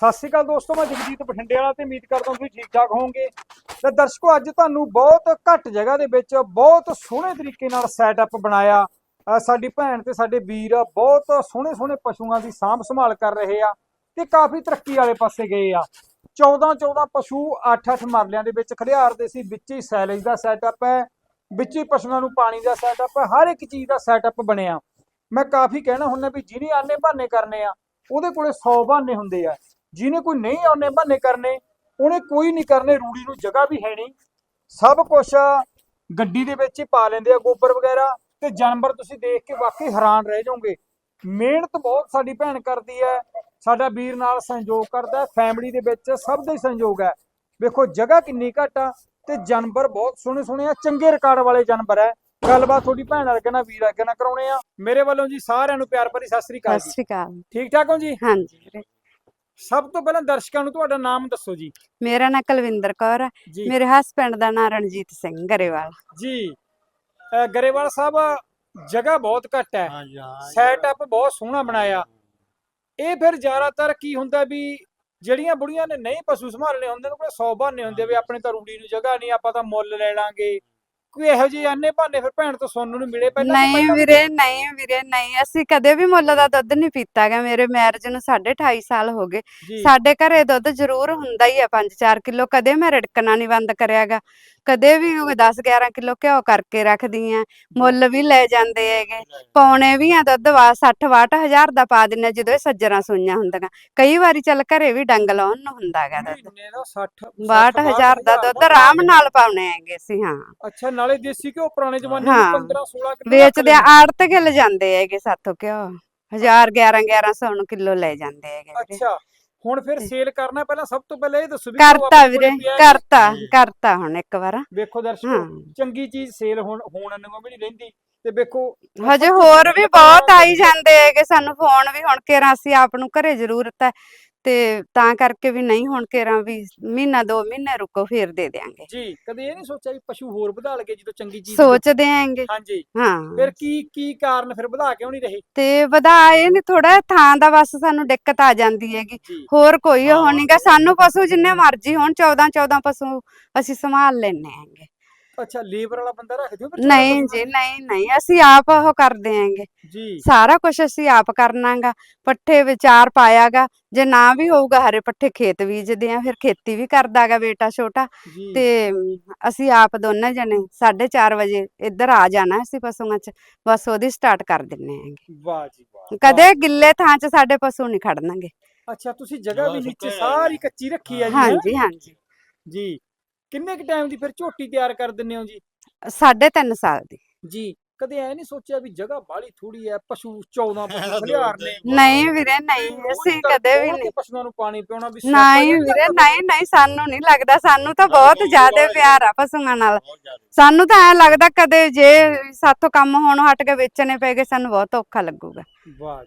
ਸਤਿ ਸ਼੍ਰੀ ਅਕਾਲ ਦੋਸਤੋ, ਮੈਂ ਜਗਜੀਤ ਬਠਿੰਡੇ ਵਾਲਾ ਤੇ ਉਮੀਦ ਕਰਦਾ ਤੁਸੀਂ ਠੀਕ ਠਾਕ ਹੋਵੋਗੇ। ਤੇ ਦਰਸ਼ਕੋ, ਅੱਜ ਤੁਹਾਨੂੰ ਬਹੁਤ ਘੱਟ ਜਗ੍ਹਾ ਦੇ ਵਿੱਚ ਬਹੁਤ ਸੋਹਣੇ ਤਰੀਕੇ ਨਾਲ ਸੈਟਅਪ ਬਣਾਇਆ। ਸਾਡੀ ਭੈਣ ਤੇ ਸਾਡੇ ਵੀਰ ਬਹੁਤ ਸੋਹਣੇ ਸੋਹਣੇ ਪਸ਼ੂਆਂ ਦੀ ਸਾਂਭ ਸੰਭਾਲ ਕਰ ਰਹੇ ਆ ਤੇ ਕਾਫੀ ਤਰੱਕੀ ਵਾਲੇ ਪਾਸੇ ਗਏ ਆ। 14 14 ਪਸ਼ੂ 8 8 ਮਰਲਿਆਂ ਦੇ ਵਿੱਚ ਖੜਿਆਰਦੇ ਸੀ, ਵਿੱਚ ਹੀ ਸੈਲੇਜ ਦਾ ਸੈਟਅਪ ਹੈ, ਵਿੱਚ ਹੀ ਪਸ਼ੂਆਂ ਨੂੰ ਪਾਣੀ ਦਾ ਸੈਟਅਪ ਹੈ, ਹਰ ਇੱਕ ਚੀਜ਼ ਦਾ ਸੈਟਅਪ ਬਣਿਆ। ਮੈਂ ਕਾਫੀ ਕਹਿਣਾ ਹੁੰਦਾ ਵੀ ਜਿਹਨੇ ਆਨੇ ਬਹਾਨੇ ਕਰਨੇ ਆ, ਉਹਦੇ ਕੋਲੇ 100 ਬਹਾਨੇ ਹੁੰਦੇ ਆ। ਜਿਹਨੇ ਕੋਈ ਨਹੀਂ ਆਨੇ ਬਹਾਨੇ ਕਰਨੇ ਉਹਨੇ ਕੋਈ ਨਹੀਂ ਕਰਨੇ ਰੂੜੀ ਨੂੰ ਜਗ੍ਹਾ ਵੀ ਹੈ ਨਹੀਂ। ਸਭ ਕੁਝ ਗੱਡੀ ਦੇ ਵਿੱਚ ਹੀ ਪਾ ਲੈਂਦੇ ਆ ਗੋਬਰ ਵਗੈਰਾ ਤੇ ਜਾਨਵਰ ਤੁਸੀਂ ਦੇਖ ਕੇ ਵਾਕਈ ਹੈਰਾਨ ਰਹਿ ਜਾਓਗੇ। ਮਿਹਨਤ ਬਹੁਤ ਸਾਡੀ ਭੈਣ ਕਰਦੀ ਹੈ ਸਾਡਾ ਵੀਰ ਨਾਲ ਸਹਿਯੋਗ ਕਰਦਾ ਫੈਮਿਲੀ ਦੇ ਵਿੱਚ ਸਭ ਦਾ ਹੀ ਸਹਿਯੋਗ ਹੈ। ਵੇਖੋ ਜਗ੍ਹਾ ਕਿੰਨੀ ਘੱਟ ਆ ਤੇ ਜਾਨਵਰ ਬਹੁਤ ਸੋਹਣੇ ਸੋਹਣੇ ਆ ਚੰਗੇ ਰਿਕਾਰਡ ਵਾਲੇ ਜਾਨਵਰ ਹੈ। ਗੱਲਬਾਤ ਤੁਹਾਡੀ ਭੈਣ ਵਰਗੇ ਨਾਲ ਵੀਰ ਵਰਗੇ ਨਾਲ ਕਰਾਉਣੇ ਆ। ਮੇਰੇ ਵੱਲੋਂ ਜੀ ਸਾਰਿਆਂ ਨੂੰ ਪਿਆਰ ਭਰੀ ਸਤਿ ਸ੍ਰੀ ਅਕਾਲ ਸਤਿ ਸ਼੍ਰੀ ਅਕਾਲ। ਠੀਕ ਠਾਕ ਹੋ ਜੀ? ਹਾਂਜੀ ਸਭ ਤੋਂ ਪਹਿਲਾਂ ਦਰਸ਼ਕਾਂ ਨੂੰ ਤੁਹਾਡਾ ਨਾਮ ਦੱਸੋ ਜੀ। ਮੇਰਾ ਨਾਂ ਕੁਲਵਿੰਦਰ ਕੌਰ ਹੈ। ਜੀ। ਮੇਰੇ ਹਸਬੰਡ ਦਾ ਨਾਂ ਰਣਜੀਤ ਸਿੰਘ ਗਰੇਵਾਲ। ਜੀ। ਗਰੇਵਾਲ ਸਾਹਿਬ ਜਗ੍ਹਾ ਬਹੁਤ ਘੱਟ ਹੈ। ਹਾਂਜੀ ਹਾਂ ਸੈਟਅਪ ਬਹੁਤ ਸੋਹਣਾ ਬਣਾਇਆ। ਇਹ ਫਿਰ ਜ਼ਿਆਦਾਤਰ ਕੀ ਹੁੰਦਾ ਵੀ ਜਿਹੜੀਆਂ ਬੁੜੀਆਂ ਨੇ ਨਹੀਂ ਪਸ਼ੂ ਸੰਭਾਲਣੇ ਹੁੰਦੇ ਨੇ ਕੋਲ 100 ਬਹਾਨੇ ਹੁੰਦੇ ਵੀ ਆਪਣੇ ਤਾਂ ਰੂੜੀ ਨੂੰ ਜਗ੍ਹਾ ਨਹੀਂ ਆਪਾਂ ਤਾਂ ਮੁੱਲ ਲੈ ਲਾਂਗੇ। ਕੋਈ ਇਹੋ ਜਿਹੇ ਆਨੇ ਬਹਾਨੇ ਫਿਰ ਭੈਣ ਤੋਂ ਸੁਣਨ ਨੂੰ ਮਿਲੇ ਪਹਿਲਾਂ ਨਹੀਂ ਪਹਿਲਾਂ ਵੀਰੇ ਨਹੀਂ ਵੀਰੇ ਨਹੀਂ। ਅਸੀਂ ਕਦੇ ਵੀ ਮੁੱਲ ਦਾ ਦੁੱਧ ਨਹੀਂ ਪੀਤਾ ਗਾ। ਮੇਰੇ ਮੈਰਿਜ ਨੂੰ 28 ਸਾਲ ਹੋ ਗਏ। ਜੀ। ਸਾਡੇ ਘਰੇ ਦੁੱਧ ਜ਼ਰੂਰ ਹੁੰਦਾ ਹੀ ਆ 5-4 ਕਿਲੋ। ਕਦੇ ਮੈਂ ਰਿੜਕਣਾ ਨਹੀਂ ਬੰਦ ਕਰਿਆਗਾ ਕਦੇ ਵੀ 10-11 ਕਿਲੋ ਘਿਓ ਕਰਕੇ ਰੱਖਦੀ ਆ। ਮੁੱਲ ਵੀ ਲੈ ਜਾਂਦੇ ਹੈਗੇ। ਪਾਉਣੇ ਵੀ ਆ ਦੁੱਧ ਵਾ 60 ਹਜ਼ਾਰ ਦਾ ਪਾ ਦਿੰਨੇ ਜਦੋਂ ਇਹ ਸੱਜਰਾਂ ਸੂਈਆਂ ਹੁੰਦੀਆਂ। ਕਈ ਵਾਰੀ ਚੱਲ ਘਰੇ ਵੀ ਡੰਗ ਲਾਉਣ ਨੂੰ ਹੁੰਦਾਗਾ ਦੁੱਧ ਮਹੀਨੇ ਦਾ 60 62 ਹਜ਼ਾਰ ਦਾ ਦੁੱਧ ਆਰਾਮ ਨਾਲ ਪਾਉਣੇ ਹੈਗੇ ਸੀ ਹਾਂ। ਅੱਛਾ ਨਾਲੇ ਦੇਸੀ ਘਿਓ ਪੁਰਾਣੇ ਜ਼ਮਾਨੇ ਹਾਂ। 15 16 ਕਿਲੋ ਵੇਚਦੇ ਆੜਤ ਕੇ ਲੈ ਜਾਂਦੇ ਹੈਗੇ ਸਾਥੋਂ ਕਿਉਂ ਹਜ਼ਾਰ 11 1100 ਨੂੰ ਕਿਲੋ ਲੈ ਜਾਂਦੇ ਹੈਗੇ ਵੀਰੇ। ਅੱਛਾ ਹੁਣ ਫਿਰ ਸੇਲ ਕਰਨਾ ਪਹਿਲਾਂ ਸਭ ਤੋਂ ਪਹਿਲਾਂ ਇਹ ਦੱਸੋ ਵੀ ਘਿਓ ਕਰਤਾ ਆਪਣੇ ਵੀਰੇ ਕੋਲ ਪਿਆ ਹੈ? ਕਰਤਾ ਕਰਤਾ ਹੁਣ ਇੱਕ ਵਾਰ। ਵੇਖੋ ਦਰਸ਼ਕੋ ਚੰਗੀ ਚੀਜ਼ ਸੇਲ ਹੋਣ ਹੋਣ ਨੂੰ ਵੀ ਨਹੀਂ ਰਹਿੰਦੀ। ਤੇ ਵੇਖੋ ਹਜੇ ਹੋਰ ਵੀ ਬਹੁਤ ਆਈ ਜਾਂਦੇ ਹੈਗੇ ਸਾਨੂੰ ਫੋਨ ਵੀ ਹੁਣ ਕੇਰਾਂ ਅਸੀਂ ਆਪ ਨੂੰ ਘਰੇ ਜ਼ਰੂਰਤ ਹੈ। ਤੇ ਤਾਂ ਕਰਕੇ ਵੀ ਨਹੀਂ ਹੁਣ ਕੇਰਾਂ ਵੀ ਮਹੀਨਾ ਦੋ ਮਹੀਨੇ ਰੁਕੋ ਫੇਰ ਦੇ ਦਿਆਂਗੇ। ਜੀ ਕਦੇ ਇਹ ਨਹੀਂ ਸੋਚਿਆ ਵੀ ਪਸ਼ੂ ਹੋਰ ਵਧਾ ਲਗੇ ਜਦੋਂ ਚੰਗੀ ਚੀਜ਼ ਸੋਚਦੇ ਆਂਗੇ ਹਾਂਜੀ। ਹਾਂ। ਫਿਰ ਕੀ ਕੀ ਕਾਰਨ ਫਿਰ ਵਧਾ ਕਿਉਂ ਨਹੀਂ ਰਹੇ? ਤੇ ਵਧਾ ਇਹ ਨਹੀਂ ਥੋੜਾ ਥਾਂ ਦਾ ਬਸ ਸਾਨੂੰ ਦਿੱਕਤ ਆ ਜਾਂਦੀ ਹੈਗੀ। ਹੋਰ ਕੋਈ ਉਹ ਹਾਂ, ਨਹੀਂਗਾ ਸਾਨੂੰ ਪਸ਼ੂ ਜਿੰਨੇ ਮਰਜ਼ੀ ਹੋਣ 14 14 ਪਸ਼ੂ ਅਸੀਂ ਸੰਭਾਲ ਲੈਣੇ ਆਂਗੇ ਅੱਛਾ ਲੇਬਰ ਵਾਲਾ ਬੰਦਾ ਰੱਖਦੇ ਹੋ ਫਿਰ ਨਹੀਂ ਜੀ ਨਹੀਂ ਨਹੀਂ ਅਸੀਂ ਆਪ ਉਹ ਕਰਦੇ ਆਂਗੇ ਜੀ। ਸਾਰਾ ਕੁਝ ਅਸੀਂ ਆਪ ਕਰਨਾਗਾ। ਪੱਠੇ ਵਿਚਾਰ ਪਾਇਆਗਾ। ਜੇ ਨਾ ਵੀ ਹੋਊਗਾ ਹਰੇ ਪੱਠੇ ਖੇਤ ਬੀਜਦੇ ਆ ਫਿਰ ਖੇਤੀ ਵੀ ਕਰਦਾਗਾ ਬੇਟਾ ਛੋਟਾ। ਜੀ। ਤੇ ਅਸੀਂ ਆਪ ਦੋਨੇ ਜਣੇ 4:30 ਵਜੇ ਇੱਧਰ ਆ ਜਾਣਾ ਅਸੀਂ ਪਸ਼ੂਆਂ 'ਚ। ਬਸ ਉਹਦੀ ਸਟਾਰਟ ਕਰ ਦਿੰਨੇ ਆਂਗੇ ਵਾਹ ਜੀ ਵਾਹ ਕਦੇ ਗਿੱਲੇ ਥਾਂ 'ਚ ਸਾਡੇ ਪਸ਼ੂ ਨਹੀਂ ਖੜਨਗੇ। ਅੱਛਾ ਤੁਸੀਂ ਜਗ੍ਹਾ ਵੀ ਨੀਚੇ। ਸਾਰੀ ਕੱਚੀ ਰੱਖੀ ਹੈ ਜੀ ਹੈਂ? ਹਾਂਜੀ ਹਾਂਜੀ ਜੀ। ਕਿੰਨੇ ਕ ਟਾਈਮ ਦੀ ਫਿਰ ਝੋਟੀ ਤਿਆਰ ਕਰ ਦਿੰਦੇ ਹੋ ਜੀ? ਸਾਢੇ ਤਿੰਨ ਸਾਲ ਦੀ। ਜੀ ਕਦੇ ਐ ਨਹੀਂ ਸੋਚਿਆ ਵੀ ਜਗ੍ਹਾ ਬਾਹਲੀ ਥੋੜੀ ਐ ਪਸ਼ੂ 14 ਪਸ਼ੂ ਖਲਿਆਰ ਨੇ। ਨਹੀਂ ਵੀਰੇ ਨਹੀਂ ਅਸੀਂ ਕਦੇ ਵੀ ਨਹੀਂ। ਪਸ਼ੂਆਂ ਨੂੰ ਪਾਣੀ ਪਿਉਣਾ ਵੀ ਨਹੀਂ ਵੀਰੇ। ਨਹੀਂ ਨਹੀਂ ਸਾਨੂੰ ਨਹੀਂ ਲੱਗਦਾ ਸਾਨੂੰ ਤਾਂ ਬਹੁਤ ਜ਼ਿਆਦਾ ਪਿਆਰ ਆ ਪਸ਼ੂਆਂ ਨਾਲ। ਸਾਨੂੰ ਤਾਂ ਐ ਲੱਗਦਾ ਕਦੇ ਜੇ ਸਾਥੋਂ ਕੰਮ ਹੋਣ ਹਟ ਕੇ ਵੇਚਣੇ ਪੈ ਗਏ ਸਾਨੂੰ ਬਹੁਤ ਔਖਾ ਲੱਗੂਗਾ। ਵਾਹ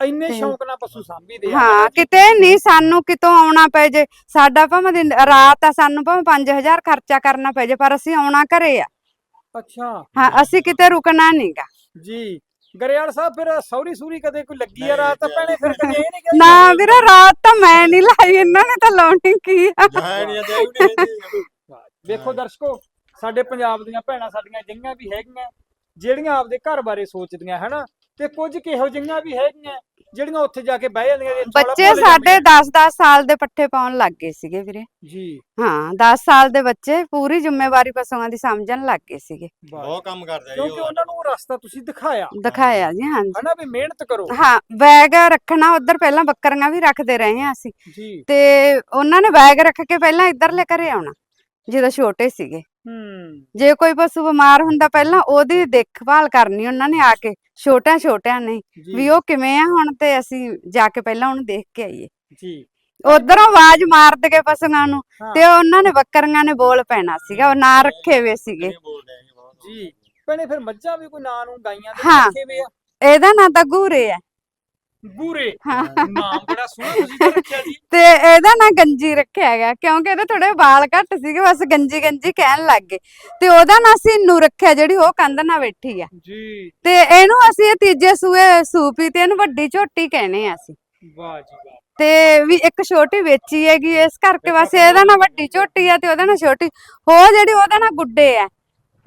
ਇੰਨੇ ਤੇ- ਸ਼ੌਂਕ ਨਾਲ ਪਸ਼ੂ ਸਾਂਭੀਦੇ ਆ ਹਾਂ ਕਿਤੇ ਨਹੀਂ ਸਾਨੂੰ ਕਿਤੋਂ ਆਉਣਾ ਪੈ ਜੇ। ਸਾਡਾ ਭਾਵੇਂ ਦਿਨ ਰਾਤ ਆ ਸਾਨੂੰ ਭਾਵੇਂ 5000 ਖਰਚਾ ਕਰਨਾ ਪੈ ਜੇ ਪਰ ਅਸੀਂ ਆਉਣਾ ਘਰੇ ਆ। ਅੱਛਾ। ਹਾਂ ਅਸੀਂ ਕਿਤੇ ਰੁਕਣਾ ਨਹੀਂਗਾ ਜੀ ਗਰੇਵਾਲ ਸਾਹਿਬ ਫਿਰ ਸੌਰੀ ਸੂਰੀ ਕਦੇ ਕੋਈ ਲੱਗੀ ਆ ਰਾਤ? ਤਾਂ ਭੈਣੇ ਫਿਰ ਕਦੇ ਇਹ ਨਹੀਂ ਕਿਹਾ ਨਾ ਵੀਰੇ ਰਾਤ ਤਾਂ ਮੈਂ ਨਹੀਂ ਲਾਈ ਇਹਨਾਂ ਨੇ ਤਾਂ ਲਾਉਣੀ ਕੀ ਆ? ਜਹਾਨੀਆਂ ਦੇ ਆਉ ਨਹੀਂ ਰਹਿੰਦੀ ਵੇਖੋ ਦਰਸ਼ਕੋ ਸਾਡੇ ਪੰਜਾਬ ਦੀਆਂ ਭੈਣਾਂ ਸਾਡੀਆਂ ਜਿੰਨੀਆਂ ਵੀ ਹੈਗੀਆਂ ਜਿਹੜੀਆਂ ਆਪਦੇ ਘਰ ਬਾਰੇ ਸੋਚਦੀਆਂ ਹਨਾ? ਤੇ ਕੁਝ ਕਿਹੋ ਜਿਹੀਆਂ ਵੀ ਹੈਗੀਆਂ ਜਿਹੜੀਆਂ ਉੱਥੇ ਜਾ ਕੇ ਬਹਿ ਜਾਂਦੀਆਂ ਬੱਚੇ ਸਾਡੇ ਜਾਂਦੀਆਂ। 10-10 ਸਾਲ ਦੇ ਪੱਠੇ ਪਾਉਣ ਲੱਗ ਗਏ ਸੀਗੇ ਵੀਰੇ। ਜੀ। ਹਾਂ 10 ਸਾਲ ਦੇ ਬੱਚੇ ਪੂਰੀ ਜ਼ਿੰਮੇਵਾਰੀ ਪਸ਼ੂਆਂ ਦੀ ਸਮਝਣ ਲੱਗ ਗਏ ਸੀਗੇ। ਬਹੁਤ ਕੰਮ ਕਰਦਾ ਜੀ ਕਿਉਂਕਿ ਉਹ। ਉਹਨਾਂ ਨੂੰ ਰਸਤਾ ਤੁਸੀਂ ਦਿਖਾਇਆ। ਦਿਖਾਇਆ ਜੀ ਹਾਂਜੀ। ਹਨਾ ਵੀ ਮਿਹਨਤ ਕਰੋ। ਹਾਂ ਬੈਗ ਰੱਖਣਾ ਉਧਰ ਪਹਿਲਾਂ ਬੱਕਰੀਆਂ ਵੀ ਰੱਖਦੇ ਰਹੇ ਹਾਂ ਅਸੀਂ। ਜੀ। ਤੇ ਉਹਨਾਂ ਨੇ ਬੈਗ ਰੱਖ ਕੇ ਪਹਿਲਾਂ ਇੱਧਰਲੇ ਘਰੇ ਆਉਣਾ। ਜਦੋਂ ਛੋਟੇ ਸੀਗੇ। ਹੂੰ। ਜੇ ਕੋਈ ਪਸ਼ੂ ਬਿਮਾਰ ਹੁੰਦਾ ਪਹਿਲਾਂ ਉਹਦੀ ਦੇਖਭਾਲ ਕਰਨੀ ਉਹਨਾਂ ਨੇ ਆ ਕੇ ਛੋਟਿਆਂ ਛੋਟਿਆਂ ਨੇ ਵੀ ਉਹ ਕਿਵੇਂ ਆ ਹੁਣ ਤੇ ਅਸੀਂ ਜਾ ਕੇ ਪਹਿਲਾਂ ਉਹਨੂੰ ਦੇਖ ਕੇ ਆਈਏ। ਜੀ। ਉਧਰੋਂ ਆਵਾਜ਼ ਮਾਰ ਦਗੇ ਪਸ਼ੂਆਂ ਨੂੰ। ਤੇ ਉਹਨਾਂ ਨੇ ਬੱਕਰੀਆਂ ਨੇ ਬੋਲ ਪੈਣਾ ਸੀਗਾ ਉਹ ਨਾਂ ਰੱਖੇ ਹੋਏ ਸੀਗੇ। ਜੀ ਭੈਣੇ ਫਿਰ ਮੱਝਾਂ ਵੀ ਕੋਈ ਨਾਂ ਨੂੰ ਗਾਈਆਂ ਦੇ। ਰੱਖੇ ਵੇ ਆ? ਇਹਦਾ ਨਾਂ ਤਾਂ ਗੂਰੇ ਆ। ਗੂਰੇ। ਨਾਮ ਬੜਾ ਸੋਹਣਾ ਤੁਸੀਂ ਰੱਖਿਆ ਜੀ ਤੇ ਇਹਦਾ ਨਾਂ ਗੰਜੀ ਰੱਖਿਆ ਹੈਗਾ ਕਿਉਂਕਿ ਇਹਦੇ ਥੋੜੇ ਵਾਲ ਘੱਟ ਸੀਗੇ ਬਸ ਗੰਜੀ ਗੰਜੀ ਕਹਿਣ ਲੱਗ ਗਏ। ਤੇ ਉਹਦਾ ਨਾਂ ਸਿੰਨੂ ਰੱਖਿਆ ਜਿਹੜੀ ਉਹ ਕੰਧ ਨਾਲ ਬੈਠੀ ਆ। ਜੀ। ਤੇ ਇਹਨੂੰ ਅਸੀਂ ਇਹ ਤੀਜੇ ਸੂਏ ਸੂਪੀ ਤੇ ਇਹਨੂੰ ਵੱਡੀ ਝੋਟੀ ਕਹਿੰਦੇ ਆ ਅਸੀਂ। ਵਾਹ ਜੀ ਵਾਹ। ਤੇ ਵੀ ਇੱਕ ਛੋਟੀ ਵੇਚੀ ਹੈਗੀ ਇਸ ਕਰਕੇ ਬਸ ਇਹਦਾ ਨਾ ਵੱਡੀ ਝੋਟੀ ਆ ਤੇ ਉਹਦਾ ਨਾ ਛੋਟੀ ਹੋ ਜਿਹੜੀ ਉਹਦਾ ਨਾ ਗੁੱਡੇ ਆ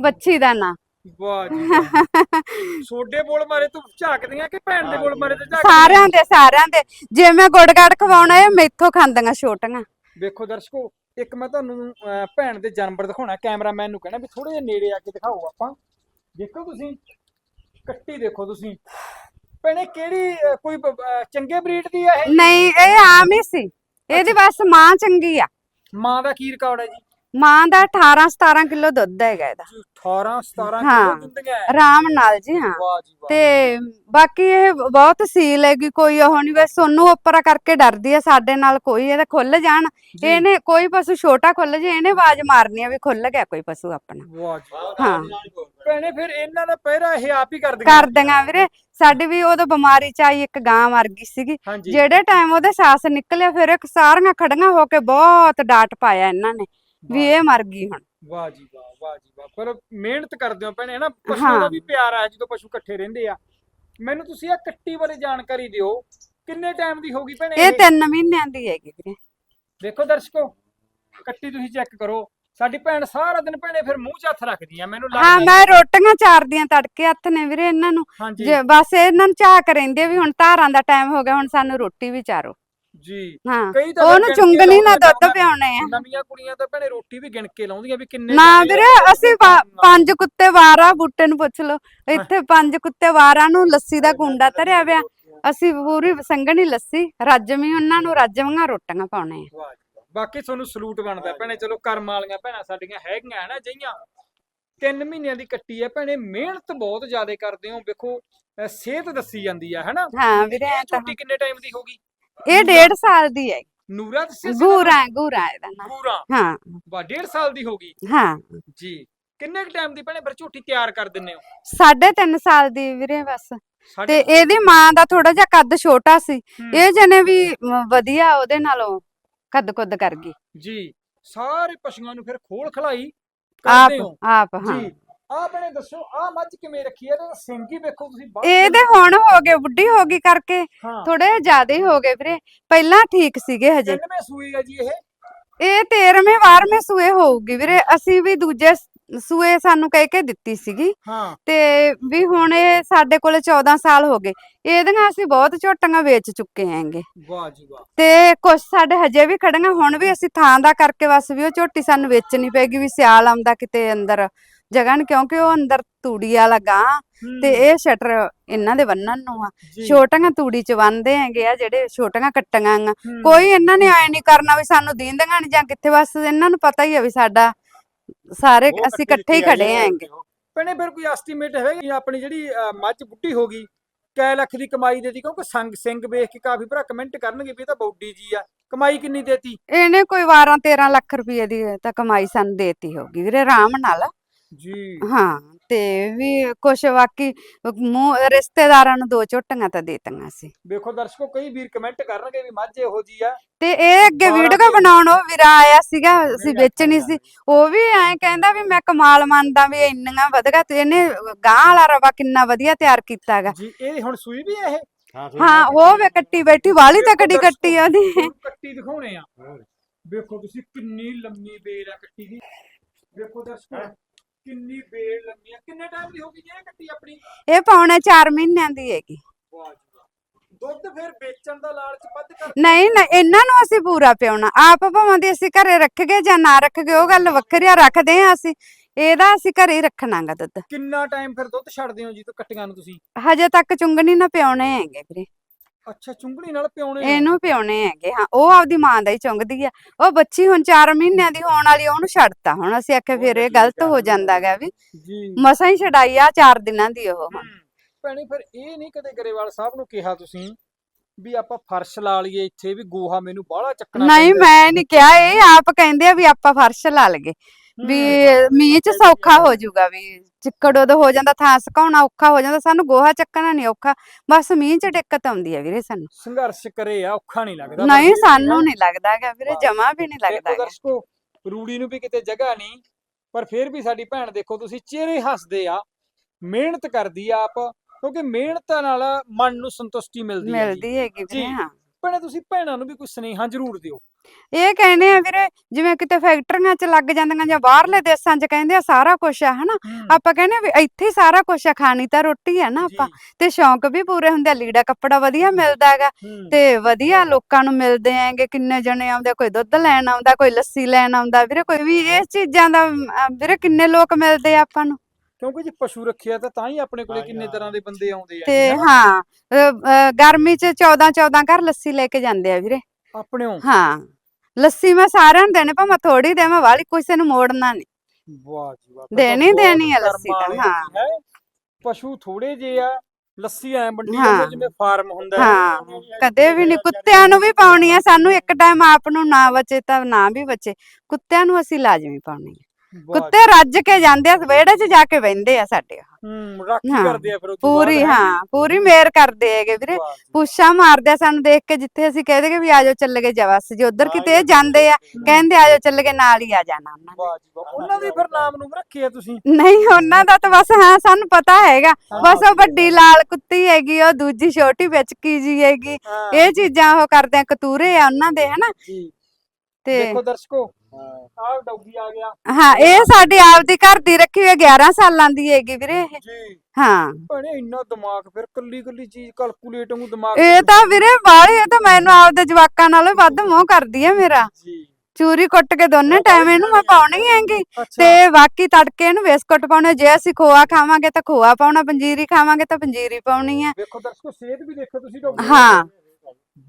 ਬੱਚੀ ਦਾ ਨਾਂ। ਵਾਹ ਜੀ। ਛੋਡੇ ਬੋਲ ਮਾਰੇ ਤੂੰ ਝਾਕਦੀਆਂ ਕਿ ਭੈਣ ਦੇ ਬੋਲ ਮਾਰੇ ਤੇ ਝਾਕਦੀਆਂ? ਸਾਰਿਆਂ ਦੇ ਸਾਰਿਆਂ ਦੇ। ਜੇ ਮੈਂ ਗੁੜ ਗੜ ਖਵਾਉਣਾ ਇਹ ਮੈਥੋਂ ਖਾਂਦੀਆਂ ਛੋਟੀਆਂ। ਵੇਖੋ ਦਰਸ਼ਕੋ ਇੱਕ ਮੈਂ ਤੁਹਾਨੂੰ ਅਹ, ਭੈਣ ਦੇ ਜਾਨਵਰ ਦਿਖਾਉਣਾ ਕੈਮਰਾਮੈਨ ਨੂੰ ਕਹਿਣਾ ਵੀ ਥੋੜੇ ਜਿਹਾ ਨੇੜੇ ਆ ਕੇ ਦਿਖਾਓ ਆਪਾਂ। ਦੇਖੋ ਤੁਸੀਂ ਕੱਟੀ ਦੇਖੋ ਤੁਸੀਂ। ਭੈਣੇ ਕਿਹੜੀ ਅਹ, ਕੋਈ ਬ- ਅਹ, ਚੰਗੇ ਬਰੀਡ ਦੀ ਆ ਇਹ? ਨਹੀਂ ਇਹ ਆਮ ਹੀ ਸੀ। ਇਹਦੀ ਬਸ ਮਾਂ ਚੰਗੀ ਆ। ਮਾਂ ਦਾ ਕੀ ਰਿਕਾਰਡ ਹੈ ਜੀ? ਮਾਂ ਦਾ 18 17 ਕਿਲੋ ਦੁੱਧ ਹੈਗਾ ਇਹਦਾ। ਜੀ 18 17 ਹਾਂ। ਕਿਲੋ ਦਿੰਦੀਆਂ ਹੈ। ਆਰਾਮ ਨਾਲ ਜੀ ਹਾਂ। ਤੇ ਬਾਕੀ ਇਹ ਬਹੁਤ ਸੀਲ ਹੈਗੀ ਕੋਈ ਉਹ ਨਹੀਂ ਬਸ ਸੋਨੂੰ ਉੱਪਰਾ ਕਰਕੇ ਡਰਦੀ ਆ ਸਾਡੇ ਨਾਲ ਕੋਈ ਇਹਦਾ ਖੁੱਲ ਜਾਣ। ਇਹਨੇ ਕੋਈ ਪਸ਼ੂ ਛੋਟਾ ਖੁੱਲ ਜੇ ਇਹਨੇ ਆਵਾਜ਼ ਮਾਰਨੀ ਆ ਵੀ ਖੁੱਲ ਗਿਆ ਕੋਈ ਪਸ਼ੂ ਆਪਣਾ। ਹਾਂ। ਭੈਣੇ ਫਿਰ ਇਹਨਾਂ ਦਾ ਪਹਿਰਾ ਇਹ ਆਪ ਹੀ ਕਰਦੀਆਂ ਕਰਦੀਆਂ ਵੀਰੇ। ਸਾਡੀ ਵੀ ਉਦੋਂ ਬਿਮਾਰੀ ਚ ਆਈ ਇੱਕ ਗਾਂ ਮਰ ਗਈ ਸੀਗੀ। ਜਿਹੜੇ ਟਾਈਮ ਉਹਦੇ ਸਾਸ ਨਿਕਲਿਆ ਫਿਰ ਇੱਕ ਸਾਰੀਆਂ ਖੜੀਆਂ ਹੋ ਕੇ ਬਹੁਤ ਡਾਟ ਪਾਇਆ ਇਹਨਾਂ ਨੇ। ਵੀ ਇਹ ਮਰ ਗਈ ਹੁਣ। ਵਾਹ ਜੀ ਵਾਹ ਵਾਹ ਜੀ ਵਾਹ। ਪਰ ਮਿਹਨਤ ਕਰਦੇ ਹੋ ਭੈਣੇ ਹਨਾ? ਪਸ਼ੂਆਂ ਦਾ ਹਾਂ। ਵੀ ਪਿਆਰ ਆ ਜਦੋਂ ਪਸ਼ੂ ਇਕੱਠੇ ਰਹਿੰਦੇ ਆ। ਮੈਨੂੰ ਤੁਸੀਂ ਆ ਕੱਟੀ ਬਾਰੇ ਜਾਣਕਾਰੀ ਦਿਓ। ਕਿੰਨੇ ਟਾਈਮ ਦੀ ਹੋਗੀ ਭੈਣੇ ਇਹ 3 ਮਹੀਨਿਆਂ ਦੀ ਹੈਗੀ ਵੀਰੇ। ਦੇਖੋ ਦਰਸ਼ਕੋ ਕੱਟੀ ਤੁਸੀਂ ਚੈੱਕ ਕਰੋ। ਸਾਡੀ ਭੈਣ ਸਾਰਾ ਦਿਨ ਭੈਣੇ ਫਿਰ ਮੂੰਹ 'ਚ ਹੱਥ ਰੱਖਦੀ ਆ ਮੈਨੂੰ ਹਾਂ ਲੱਗਦਾ ਮੈਂ ਰੋਟੀਆਂ ਚਾਰਦੀਆਂ ਤੜਕੇ ਹੱਥ ਨੇ ਵੀਰੇ ਇਹਨਾਂ ਨੂੰ। ਜੇ ਬਸ ਇਹਨਾਂ ਨੂੰ ਝਾਕ ਰਹਿੰਦੇ ਵੀ ਹੁਣ ਧਾਰਾਂ ਦਾ ਟਾਈਮ ਹੋ ਗਿਆ ਹੁਣ ਸਾਨੂੰ ਰੋਟੀ ਵੀ ਚਾਰੋ। ਜੀ। ਹਾਂ। ਕਈ ਤਾਂ ਉਹਨੂੰ ਗਿਣ ਕੇ ਚੁੰਗਣੀ ਨਾ ਲਾਉਂਦੀਆਂ ਦੁੱਧ ਪਿਆਉਣੇ ਆ। ਨਵੀਆਂ ਕੁੜੀਆਂ ਤਾਂ ਭੈਣੇ ਰੋਟੀ ਵੀ ਗਿਣ ਕੇ ਲਾਉਂਦੀਆਂ ਵੀ ਕਿੰਨੇ ਨਾ ਵੀਰੇ ਅਸੀਂ। ਪੰਜ ਕੁੱਤੇ ਵਾਰਾ ਬੂਟੇ ਨੂੰ ਪੁੱਛ ਲਓ। ਇੱਥੇ ਪੰਜ ਕੁੱਤੇ ਵਾਰਾਂ ਨੂੰ ਲੱਸੀ ਦਾ ਕੁੰਡਾ ਧਰਿਆ ਪਿਆ ਅਸੀਂ ਪੂਰੀ ਸੰਘਣੀ ਲੱਸੀ ਰੱਜਵੀਂ ਉਹਨਾਂ ਨੂੰ ਰੱਜਵੀਆਂ ਰੋਟੀਆਂ ਪਾਉਣੇ ਆ। ਬਾਕੀ ਤੁਹਾਨੂੰ ਸਲੂਟ ਬਣਦਾ ਭੈਣੇ ਚਲੋ ਕਰਮ ਵਾਲੀਆਂ ਭੈਣਾਂ ਸਾਡੀਆਂ ਹੈਗੀਆਂ ਨਾ ਜਈਆਂ ਤਿੰਨ ਮਹੀਨਿਆਂ ਦੀ ਕੱਟੀ ਹੈ ਭੈਣੇ ਮਿਹਨਤ ਬਹੁਤ ਜ਼ਿਆਦਾ ਕਰਦੇ ਹੋ। ਵੇਖੋ ਸਿਹਤ ਦੱਸੀ ਜਾਂਦੀ ਆ ਹਨਾ? ਹਾਂ ਵੀਰੇ ਕਿੰਨੇ ਟਾਈਮ ਦੀ ਹੋਗੀ ਇਹ ਡੇਢ ਸਾਲ ਦੀ ਹੈ। ਨੂਰਾ ਦੱਸਿਆ ਸੀ ਗੂਰਾ ਗੂਰਾ ਇਹਦਾ ਨਾਂ। ਪੂਰਾ ਹਾਂ। ਵਾ ਡੇਢ ਸਾਲ ਦੀ ਹੋਗੀ ਹਾਂ। ਜੀ। ਕਿੰਨੇ ਕੁ ਟਾਈਮ ਦੀ ਭੈਣੇ? ਫਿਰ ਝੋਟੀ ਤਿਆਰ ਕਰ ਦਿੰਨੇ ਹੋ। ਸਾਢੇ ਤਿੰਨ ਸਾਲ ਦੀ ਵੀਰੇ ਬਸ। ਤੇ ਇਹਦੀ ਮਾਂ ਦਾ ਥੋੜਾ ਜਿਹਾ ਕੱਦ ਛੋਟਾ ਸੀ। ਹੂੰ, ਇਹ ਜਨੇ ਵੀ ਮ, ਵਧੀਆ ਉਹਦੇ ਨਾਲੋਂ ਕੱਦ ਕੁੱਦ ਕਰ ਗਈ। ਜੀ। ਸਾਰੇ ਪਸ਼ੂਆਂ ਨੂੰ ਫਿਰ ਖੋਲ ਖਲਾਈ ਆਪ ਕਰਦੇ ਹੋ। ਆਪ ਹਾਂ। ਜੀ। ਆ ਭੈਣੇ ਦੱਸੋ ਆ ਮੱਝ ਕਿਵੇਂ ਰੱਖੀ ਹੈ ਸਿੰਘ ਹੀ ਵੇਖੋ ਤੁਸੀਂ ਬਾਹਰ ਇਹਦੇ ਹੁਣ ਹੋ ਗਏ ਬੁੱਢੀ ਹੋ ਗਈ ਕਰਕੇ। ਹਾਂ। ਥੋੜੇ ਜ਼ਿਆਦਾ ਹੀ ਹੋ ਗਏ ਵੀਰੇ। ਪਹਿਲਾਂ ਠੀਕ ਸੀਗੇ ਹਜੇ। ਕਿੰਨਵੇਂ ਸੂਈ ਹੈ ਜੀ ਇਹ। ਇਹ 13ਵੇਂ 12ਵੇਂ ਸੂਏ ਹੋਊਗੀ ਵੀਰੇ। ਅਸੀਂ ਵੀ ਦੂਜੇ ਸ- ਸੂਏ ਸਾਨੂੰ ਕਹਿ ਕੇ ਦਿੱਤੀ ਸੀਗੀ। ਹਾਂ। ਤੇ ਵੀ ਹੁਣ ਇਹ ਸਾਡੇ ਕੋਲੇ 14 ਸਾਲ ਹੋ ਗਏ। ਇਹਦੀਆਂ ਅਸੀਂ ਬਹੁਤ ਝੋਟੀਆਂ ਵੇਚ ਚੁੱਕੇ ਆਂਗੇ ਵਾਹ ਜੀ ਵਾਹ। ਤੇ ਕੁਝ ਸਾਡੇ ਹਜੇ ਵੀ ਖੜੀਆਂ ਹੁਣ ਵੀ ਅਸੀਂ ਥਾਂ ਦਾ ਕਰਕੇ ਬਸ ਵੀ ਉਹ ਝੋਟੀ ਸਾਨੂੰ ਵੇਚਣੀ ਪੈਗੀ ਵੀ ਸਿਆਲ ਆਉਂਦਾ ਕਿਤੇ ਅੰਦਰ। ਜਗ੍ਹਾ ਨੀ ਕਿਉਂਕਿ ਉਹ ਅੰਦਰ ਤੂੜੀ ਵਾਲਾ ਗਾਂ ਤੇ ਇਹ ਸ਼ਟਰ ਇਹਨਾਂ ਦੇ ਬੰਨਣ ਨੂੰ ਆ। ਛੋਟੀਆਂ ਤੂੜੀ ਚ ਬੰਨਦੇ ਹੈਗੇ ਆ ਜਿਹੜੇ ਛੋਟੀਆਂ ਕੱਟੀਆਂ ਆ ਕੋਈ ਇਹਨਾਂ ਨੇ ਐ ਨਹੀਂ ਕਰਨਾ ਵੀ ਸਾਨੂੰ ਦੀਂਦੀਆਂ ਨੀ ਜਾਂ ਕਿੱਥੇ ਬਸ ਇਹਨਾਂ ਨੂੰ ਪਤਾ ਹੀ ਆ ਵੀ ਸਾਡਾ ਸਾਰੇ ਅਸੀਂ ਇਕੱਠੇ ਹੀ ਖੜੇ ਆਂਗੇ ਭੈਣੇ ਫਿਰ ਕੋਈ ਐਸਟੀਮੇਟ ਹੈ ਕਿ ਆਪਣੀ ਜਿਹੜੀ ਮੱਝ ਬੁੱਢੀ ਹੋ ਗਈ ਕੈ ਲੱਖ ਦੀ ਕਮਾਈ ਦੇਤੀ ਕਿਉਂਕਿ ਸੰਗ ਸਿੰਘ ਵੇਖ ਕੇ ਕਾਫੀ ਭਰਾ ਕਮੈਂਟ ਕਰਨਗੇ ਵੀ ਇਹ ਤਾਂ ਬੌਡੀ ਜੀ ਆ। ਕਮਾਈ ਕਿੰਨੀ ਦੇਤੀ ਇਹਨੇ ਕੋਈ 12 13 ਲੱਖ ਰੁਪਏ ਦੀ ਤਾਂ ਕਮਾਈ ਸਾਨੂੰ ਦੇਤੀ ਹੋਗੀ ਵੀਰੇ ਆਰਾਮ ਨਾਲ। ਜੀ। ਹਾਂ ਤੇ ਵੀ ਕੁਛ ਬਾਕੀ ਮੂੰਹ ਰਿਸ਼ਤੇਦਾਰਾਂ ਨੂੰ ਦੋ ਝੋਟੀਆਂ ਤਾਂ ਦੇਤੀਆਂ ਸੀ। ਵੇਖੋ ਦਰਸ਼ਕੋ ਕਈ ਵੀਰ ਕਮੈਂਟ ਕਰਨਗੇ ਵੀ ਮੱਝ ਇਹੋ ਜੀ ਆ। ਤੇ ਇਹ ਅੱਗੇ ਬਾਰਾਂ ਵੀਡੀਓ ਤੇ- ਬਣਾਉਣ ਉਹ ਵੀਰਾ ਆਇਆ ਸੀਗਾ ਅਸੀਂ ਵੇਚਣੀ ਸੀ। ਉਹ ਵੀ ਐਂ ਕਹਿੰਦਾ ਵੀ ਮੈਂ ਕਮਾਲ ਮੰਨਦਾ ਵੀ ਇੰਨੀਆਂ ਵਧਗਾ ਤੇ ਇਹਨੇ ਗਾਂ ਵਾਲਾ ਰਵਾ ਕਿੰਨਾ ਵਧੀਆ ਤਿਆਰ ਕੀਤਾਗਾ ਜੀ ਇਹ ਹੁਣ ਸੂਈ ਵੀ ਆ ਇਹ? ਹਾਂ ਉਹ ਵੇ ਕੱਟੀ ਬੈਠੀ ਵਾਲੀ ਤਕੜੀ ਦਰਸ਼ਕੋ, ਕੱਟੀ ਉਹਦੀ। ਤੁਹਾਨੂੰ ਕੱਟੀ ਦਿਖਾਉਣੇ ਆ। ਵੇਖੋ ਤੁਸੀਂ ਕਿੰਨੀ ਲੰਮੀ ਬੇਲ ਆ ਕੱਟੀ ਦੀ। ਵੇਖੋ ਦਰਸ਼ਕੋ। ਕਿੰਨੀ ਬੇਲ ਲੰਮੀ ਆ ਕਿੰਨੇ ਟਾਈਮ ਦੀ ਹੋ ਗਈ ਜੀ ਇਹ ਕੱਟੀ ਆਪਣੀ? ਇਹ ਪੌਣੇ 4 ਮਹੀਨਿਆਂ ਦੀ ਹੈਗੀ। ਵਾਹ ਜੀ ਵਾਹ। ਦੁੱਧ ਫਿਰ ਵੇਚਣ ਦਾ ਲਾਲਚ ਵੱਧ ਕਰ ਨਹੀਂ ਨਹੀਂ ਇਹਨਾਂ ਨੂੰ ਅਸੀਂ ਪੂਰਾ ਪਿਆਉਣਾ ਆਪ ਭਾਵੇਂ ਦੀ ਅਸੀਂ ਘਰੇ ਰੱਖ ਗਏ ਜਾਂ ਨਾ ਰੱਖ ਗਏ ਉਹ ਗੱਲ ਵੱਖਰੀ ਆ ਰੱਖਦੇ ਆ ਅਸੀਂ। ਇਹਦਾ ਅਸੀਂ ਘਰੇ ਹੀ ਰੱਖਣਾਗਾ ਦੁੱਧ। ਕਿੰਨਾ ਟਾਈਮ ਫਿਰ ਦੁੱਧ ਛੱਡਦੇ ਹੋ ਜੀ ਤੋਂ ਕੱਟੀਆਂ ਨੂੰ ਤੁਸੀਂ? ਹਜੇ ਤੱਕ ਚੁੰਗਣੀ ਨਾ ਪਿਆਉਣੇ ਹੈਗੇ ਵੀਰੇ। ਅੱਛਾ ਚੁੰਗਣੀ ਨਾਲ ਪਿਉਣੇ ਹੋ। ਇਹਨੂੰ ਪਿਆਉਣੇ ਹੈਗੇ ਹਾਂ ਉਹ ਆਪਦੀ ਮਾਂ ਦਾ ਹੀ ਚੁੰਗਦੀ ਆ ਉਹ ਬੱਚੀ ਹੁਣ 4 ਮਹੀਨਿਆਂ ਦੀ ਹੋਣ ਵਾਲੀ ਉਹਨੂੰ ਛੱਡਤਾ ਹੁਣ ਅਸੀਂ ਆਖਿਆ ਫਿਰ ਇਹ ਗਲਤ ਹੋ ਜਾਂਦਾਗਾ ਵੀ ਜੀ ਮਸਾਂ ਹੀ ਛਡਾਈ ਆ 4 ਦਿਨਾਂ ਦੀ ਉਹ ਹੁਣ। ਭੈਣੇ ਫਿਰ ਇਹ ਨਹੀਂ ਕਦੇ ਗਰੇਵਾਲ ਸਾਹਿਬ ਨੂੰ ਕਿਹਾ ਤੁਸੀਂ ਵੀ ਆਪਾਂ ਫਰਸ਼ ਲਾ ਲਈਏ ਇੱਥੇ ਵੀ ਗੋਹਾ ਮੈਨੂੰ ਬਾਹਲਾ ਚੱਕਣਾ ਨਹੀਂ ਪੈਂਦਾ। ਮੈਂ ਨਹੀਂ ਕਿਹਾ ਇਹ ਆਪ ਕਹਿੰਦੇ ਆ ਵੀ ਆਪਾਂ ਫਰਸ਼ ਲਾ ਲਗੇ ਵੀ ਮੀਂਹ ਚ ਸੌਖਾ ਹੋ ਜਾਊਗਾ ਵੀ ਚਿੱਕੜ ਉਹਦਾ ਹੋ ਜਾਂਦਾ ਥਾਂ ਸੁਕਾਉਣਾ ਔਖਾ ਹੋ ਜਾਂਦਾ ਸਾਨੂੰ ਗੋਹਾ ਚੱਕਣਾ ਨਹੀਂ ਔਖਾ ਬਸ ਮੀਂਹ ਚ ਦਿੱਕਤ ਆਉਂਦੀ ਹੈ ਵੀਰੇ ਸਾਨੂੰ ਸੰਘਰਸ਼ ਕਰੇ ਆ ਔਖਾ ਨਹੀਂ ਲੱਗਦਾ ਨਹੀਂ ਸਾਨੂੰ ਨਹੀਂ ਲੱਗਦਾ ਹੈਗਾ ਵੀਰੇ। ਜਮਾ ਵੀ ਨਹੀਂ ਲੱਗਦਾ ਹੈਗਾ। ਦਰਸ਼ਕੋ ਰੂੜੀ ਨੂੰ ਵੀ ਕਿਤੇ ਜਗ੍ਹਾ ਨਹੀਂ ਪਰ ਫਿਰ ਵੀ ਸਾਡੀ ਭੈਣ ਦੇਖੋ ਤੁਸੀਂ ਚਿਹਰੇ ਹੱਸਦੇ ਆ ਮਿਹਨਤ ਕਰਦੀ ਆ ਆਪ ਕਿਉਂਕਿ ਮਿਹਨਤ ਨਾਲ ਮਨ ਨੂੰ ਸੰਤੁਸ਼ਟੀ ਮਿਲਦੀ ਹੈ। ਮਿਲਦੀ ਹੈਗੀ ਵੀਰੇ। ਹਾਂ ਭੈਣੇ ਤੁਸੀਂ ਭੈਣਾਂ ਨੂੰ ਵੀ ਕੋਈ ਸੁਨੇਹਾ ਜ਼ਰੂਰ ਦਿਓ। ਇਹ ਕਹਿੰਦੇ ਆ ਵੀਰੇ ਜਿਵੇਂ ਕਿਤੇ ਫੈਕਟਰੀਆਂ 'ਚ ਲੱਗ ਜਾਂਦੀਆਂ ਜਾਂ ਬਾਹਰਲੇ ਦੇਸ਼ਾਂ 'ਚ ਕਹਿੰਦੇ ਆ ਸਾਰਾ ਕੁਝ ਆ ਹਨਾ? ਆਪਾਂ ਕਹਿੰਦੇ ਆ ਵੀ ਇੱਥੇ ਹੀ ਸਾਰਾ ਕੁਝ ਆ ਖਾਣੀ ਤਾਂ ਰੋਟੀ ਆ ਨਾ ਆਪਾਂ। ਤੇ ਸ਼ੌਂਕ ਵੀ ਪੂਰੇ ਹੁੰਦੇ ਆ ਲੀੜਾ ਕੱਪੜਾ ਵਧੀਆ ਮਿਲਦਾ ਹੈਗਾ। ਤੇ ਵਧੀਆ ਲੋਕਾਂ ਨੂੰ ਮਿਲਦੇ ਆਂਗੇ ਕਿੰਨੇ ਜਣੇ ਆਉਂਦੇ ਕੋਈ ਦੁੱਧ ਲੈਣ ਆਉਂਦਾ ਕੋਈ ਲੱਸੀ ਲੈਣ ਆਉਂਦਾ। ਵੀਰੇ ਕੋਈ ਵੀ ਇਹ ਚੀਜ਼ਾਂ ਦਾ ਅਮ, ਵੀਰੇ ਕਿੰਨੇ ਲੋਕ ਮਿਲਦੇ ਆ ਆਪਾਂ ਨੂੰ? ਕਿਉਂਕਿ ਜੇ ਪਸ਼ੂ ਰੱਖਿਆ ਤਾਂ ਤਾਂ ਹੀ ਆਪਣੇ ਕੋਲੇ ਹਾਂ ਕਿੰਨੇ ਹਾਂ। ਤਰ੍ਹਾਂ ਦੇ ਬੰਦੇ ਆਉਂਦੇ ਆ ਤੇ? ਹਾਂ ਅ, ਅ, ਗਰਮੀ 'ਚ 14 14 ਘਰ ਲੱਸੀ ਲੈ ਕੇ ਜਾਂਦੇ ਆ ਵੀਰੇ ਆਪਣਿਓ ਹਾਂ ਲੱਸੀ ਮੈਂ ਸਾਰਿਆਂ ਨੂੰ ਦੇਣੀ ਭਾਵੇਂ ਥੋੜੀ ਦੇਵਾਂ ਵਾਲੀ ਕਿਸੇ ਨੂੰ ਮੋੜਨਾ ਨਹੀਂ ਵਾਹ ਜੀ ਵਾਹ ਫਿਰ ਤਾਂ ਦੇਣੀ ਬਹੁਤ ਦੇਣੀ ਆ ਲੱਸੀ ਤਾਂ, ਵਾਲੇ ਹਾਂ। ਹੈਂ। ਪਸ਼ੂ ਥੋੜੇ ਜੇ ਆ ਲੱਸੀ ਐ ਵੰਡੀ ਹਾਂ। ਜਾਂਦੇ ਜਿਵੇਂ ਫਾਰਮ ਹੁੰਦਾ ਹੈ। ਹਾਂ ਕਦੇ ਵੀ ਨਹੀਂ ਕੁੱਤਿਆਂ ਨੂੰ ਵੀ ਪਾਉਣੀ ਆ ਸਾਨੂੰ ਇੱਕ ਟਾਈਮ ਆਪ ਨੂੰ ਨਾ ਬਚੇ ਤਾਂ ਨਾ ਵੀ ਬਚੇ ਕੁੱਤਿਆਂ ਨੂੰ ਅਸੀਂ ਲਾਜ਼ਮੀ ਪਾਉਣੀ ਆ ਕੁੱਤੇ ਰੱਜ ਕੇ ਜਾਂਦੇ ਆ ਵਿਹੜੇ 'ਚ ਜਾ ਕੇ ਬਹਿੰਦੇ ਆ ਸਾਡੇ। ਹੂੰ ਰਾਖੀ ਕਰਦੇ ਆ ਫਿਰ ਪੂਰੀ ਹੈਂ ਪੂਰੀ ਮੇਰ ਕਰਦੇ ਹੈਗੇ ਵੀਰੇ। ਪੁੱਛਾਂ ਮਾਰਦੇ ਆ ਸਾਨੂੰ ਦੇਖ ਕੇ ਜਿੱਥੇ ਅਸੀਂ ਕਹਿ ਦੇਗੇ ਵੀ ਆਜੋ ਚੱਲ ਗਏ ਜਵਸ ਜੇ ਉਧਰ ਕਿਤੇ ਜਾਂਦੇ ਆ ਕਹਿੰਦੇ ਆਜੋ ਚੱਲ ਗਏ ਨਾਲ ਹੀ ਆ ਜਾਣਾ ਉਹਨਾਂ ਵਾਹ ਉਹਨਾਂ ਦੇ ਫਿਰ ਨਾਮ ਨੂੰ ਰੱਖੇ ਆ ਤੁਸੀਂ? ਨੇ ਨਹੀਂ ਉਹਨਾਂ ਦਾ ਤਾਂ ਬਸ ਹਾਂ ਸਾਨੂੰ ਪਤਾ ਹੈਗਾ। ਬਸ ਉਹ ਵੱਡੀ ਲਾਲ ਕੁੱਤੀ ਹੈਗੀ ਉਹ ਦੂਜੀ ਛੋਟੀ ਵਿਚਕੀ ਜੀ ਹੈਗੀ। ਇਹ ਚੀਜ਼ਾਂ ਉਹ ਕਰਦੇ ਆ ਕਤੂਰੇ ਆ ਉਹਨਾਂ ਦੇ ਹਨਾ। ਤੇ ਦੇਖੋ ਦਰਸ਼ਕੋ ਆਹ ਡੌਗੀ ਆ ਗਿਆ। ਹਾਂ ਇਹ ਸਾਡੇ ਆਪ ਦੀ ਘਰ ਦੀ ਰੱਖੀ ਹੋਈ 11 ਸਾਲਾਂ ਦੀ ਹੈਗੀ ਵੀਰੇ ਇਹ। ਜੀ। ਹਾਂ। ਭੈਣੇ ਇੰਨਾ ਦਿਮਾਗ ਫਿਰ ਕੱਲੀ ਕੱਲੀ ਚੀਜ਼ ਕੈਲਕੂਲੇਟ ਨੂੰ ਦਿਮਾਗ ਇਹ ਤੇ ਵੀਰੇ ਬਾਹਲੀ ਇਹ ਤਾਂ ਮੈਨੂੰ ਆਪਦੇ ਜਵਾਕਾਂ ਨਾਲੋਂ ਵੱਧ ਮੋਹ ਕਰਦੀ ਹੈ ਮੇਰਾ। ਜੀ। ਚੂਰੀ ਕੁੱਟ ਕੇ ਦੋਨੇ ਟਾਈਮ ਇਹਨੂੰ ਮੈਂ ਪਾਉਣੀ ਹੈਗੀ। ਤੇ ਬਾਕੀ ਤੜਕੇ ਇਹਨੂੰ ਬਿਸਕੁਟ ਪਾਉਣੇ ਜੇ ਅਸੀਂ ਖੋਆ ਖਾਵਾਂਗੇ ਤਾਂ ਖੋਆ ਪਾਉਣਾ ਪੰਜੀਰੀ ਖਾਵਾਂਗੇ ਤਾਂ ਪੰਜੀਰੀ ਪਾਉਣੀ ਹੈ ਵੇਖੋ ਦਰਸ਼ਕੋ ਸਿਹਤ ਵੀ ਦੇਖੋ ਤੁਸੀਂ ਦੀ। ਹਾਂ।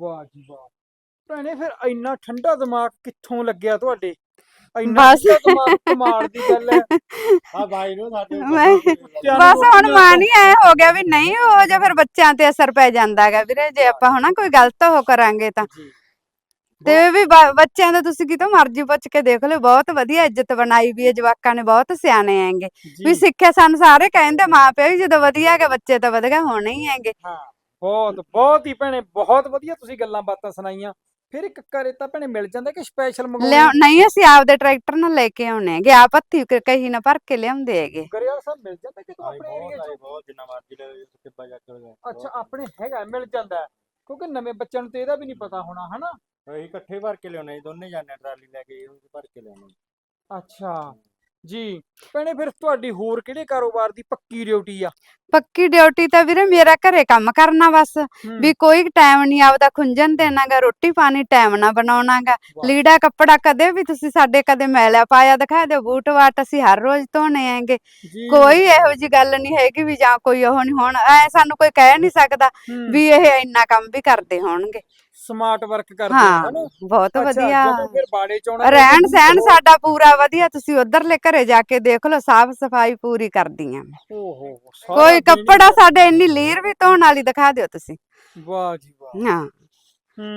ਵਾਹ ਜੀ ਵਾਹ। ਭੈਣੇ ਫਿਰ ਇੰਨਾ ਠੰਡਾ ਦਿਮਾਗ ਕਿੱਥੋਂ ਲੱਗਿਆ ਤੁਹਾਡੇ? ਇੰਨਾ ਬਸ। ਠੰਡਾ ਦਿਮਾਗ ਕਮਾਲ ਦੀ ਗੱਲ ਹੈ। ਆ ਭਾਈ ਨੂੰ ਸਾਡੇ ਮੈਂ- ਬਸ ਹੁਣ ਮਾਨ ਹੀ। ਐ ਹੋ ਗਿਆ ਵੀ ਨਹੀਂ ਹੋ ਜਾ ਫਿਰ ਬੱਚਿਆਂ ਤੇ ਅਸਰ ਪੈ ਜਾਂਦਾ ਹੈਗਾ ਵੀਰੇ। ਜੇ ਆਪਾਂ ਹਨਾ ਕੋਈ ਗਲਤ ਉਹ ਕਰਾਂਗੇ ਤਾਂ। ਜੀ। ਤੇ ਵੀ ਬ- ਬੱਚਿਆਂ ਦਾ ਤੁਸੀਂ ਕਿਤੋਂ ਮਰਜ਼ੀ ਪੁੱਛ ਕੇ ਦੇਖ ਲਿਓ ਬਹੁਤ ਵਧੀਆ ਇੱਜ਼ਤ ਬਣਾਈ ਵੀ ਹੈ ਜਵਾਕਾਂ ਨੇ ਬਹੁਤ ਸਿਆਣੇ ਹੈਗੇ। ਵੀ ਜੀ ਸਿੱਖਿਆ ਸਾਨੂੰ ਸਾਰੇ ਕਹਿੰਦੇ ਮਾਂ ਪਿਓ ਵੀ ਜਦੋਂ ਵਧੀਆ ਹੈਗੇ ਬੱਚੇ ਤਾਂ ਵਧੀਆ ਹੋਣੇ ਹੀ ਹੈਗੇ। ਹਾਂ ਬਹੁਤ ਬਹੁਤ ਹੀ ਭੈਣੇ ਬਹੁਤ ਵਧੀਆ ਤੁਸੀਂ ਗੱਲਾਂ ਬਾਤਾਂ ਸੁਣਾਈਆਂ। ਫਿਰ ਇੱਕ ਘਰੇ ਤਾਂ ਭੈਣੇ ਮਿਲ ਜਾਂਦਾ ਕਿ ਸਪੈਸ਼ਲ ਲਿਆ ਨਹੀਂ ਅਸੀਂ ਆਪਦੇ ਟਰੈਕਟਰ ਨਾਲ ਲੈ ਕੇ ਆਉਣੇ ਹੈਗੇ ਆਪ ਹੱਥੀ ਕ- ਕਹੀ ਨਾ ਭਰ ਕੇ ਲਿਆਉਂਦੇ ਹੈਗੇ। ਗਰੇਵਾਲ ਸਾਹਿਬ ਮਿਲ ਜਾਂਦਾ ਕਿਤੋਂ ਭਾਈ ਆਪਣੇ ਏਰੀਆ ਬਹੁਤ ਆਏ ਚ? ਬਹੁਤ ਜਿੰਨਾ ਮਰਜ਼ੀ ਲੈ ਲਓ ਕਿੱਬਾ ਜਾ ਕੇ ਲਓ ਅੱਛਾ ਆਪਣੇ ਹੈਗਾ ਮਿਲ ਜਾਂਦਾ ਹੈ। ਕਿਉਂਕਿ ਨਵੇਂ ਬੱਚਿਆਂ ਨੂੰ ਤੇ ਇਹਦਾ ਵੀ ਨਹੀਂ ਪਤਾ ਹੋਣਾ ਹਨਾ? ਅਸੀਂ ਇਕੱਠੇ ਭਰ ਕੇ ਲਿਆਉਣੇ ਜੀ ਦੋਨੇ ਜਾਣੇ ਟਰਾਲੀ ਲੈ ਕੇ ਉਹ ਭਰ ਕੇ ਲਿਆਉਣੇ। ਅੱਛਾ। ਜੀ। ਭੈਣੇ ਫਿਰ ਤੁਹਾਡੀ ਹੋਰ ਕਿਹੜੇ ਕਾਰੋਬਾਰ ਦੀ ਪੱਕੀ ਡਿਊਟੀ ਆ? ਪੱਕੀ ਡਿਊਟੀ ਤਾਂ ਵੀਰੇ ਮੇਰਾ ਘਰੇ ਕੰਮ ਕਰਨਾ ਬਸ। ਵੀ ਕੋਈ ਟਾਈਮ ਨਹੀਂ ਆਪਦਾ ਖੁੰਝਣ ਦੇਣਾਗਾ ਰੋਟੀ ਪਾਣੀ ਟਾਈਮ ਨਾਲ ਬਣਾਉਣਾਗਾ। ਲੀੜਾ ਕੱਪੜਾ ਕਦੇ ਵੀ ਤੁਸੀਂ ਸਾਡੇ ਕਦੇ ਮੈਲਿਆ ਪਾਇਆ ਦਿਖਾ ਦਿਓ ਬੂਟ ਵਾਟ ਅਸੀਂ ਹਰ ਰੋਜ਼ ਧੋਣੇ ਆਂਗੇ। ਕੋਈ ਇਹੋ ਜੀ ਗੱਲ ਨਹੀਂ ਹੈਗੀ ਵੀ ਜਾਂ ਕੋਈ ਉਹ ਨਹੀਂ ਹੁਣ ਐ ਸਾਨੂੰ ਕੋਈ ਕਹਿ ਨਹੀਂ ਸਕਦਾ ਵੀ ਇਹ ਇੰਨਾ ਕੰਮ ਵੀ ਕਰਦੇ ਹੋਣਗੇ। ਸਮਾਰਟ ਵਰਕ ਕਰਦੇ ਹਾਂ ਹੋ ਹਨਾ? ਬਹੁਤ ਅੱਛਾ, ਵਧੀਆ। ਜਦੋਂ ਫਿਰ ਬਾੜੇ ਚ ਆਉਣਾ ਰਹਿਣ ਸਹਿਣ ਸਾਡਾ ਪੂਰਾ ਵਧੀਆ ਤੁਸੀਂ ਉਧਰਲੇ ਘਰੇ ਜਾ ਕੇ ਦੇਖ ਲਓ ਸਾਫ਼ ਸਫ਼ਾਈ ਪੂਰੀ ਕਰਦੀਆਂ। ਓਹੋ ਕੋਈ ਕੱਪੜਾ ਸਾਡੇ ਇੰਨੀ ਲੀਰ ਵੀ ਧੋਣ ਵਾਲੀ ਦਿਖਾ ਦਿਓ ਤੁਸੀਂ। ਵਾਹ ਜੀ ਵਾਹ। ਹਾਂ। ਹੂੰ।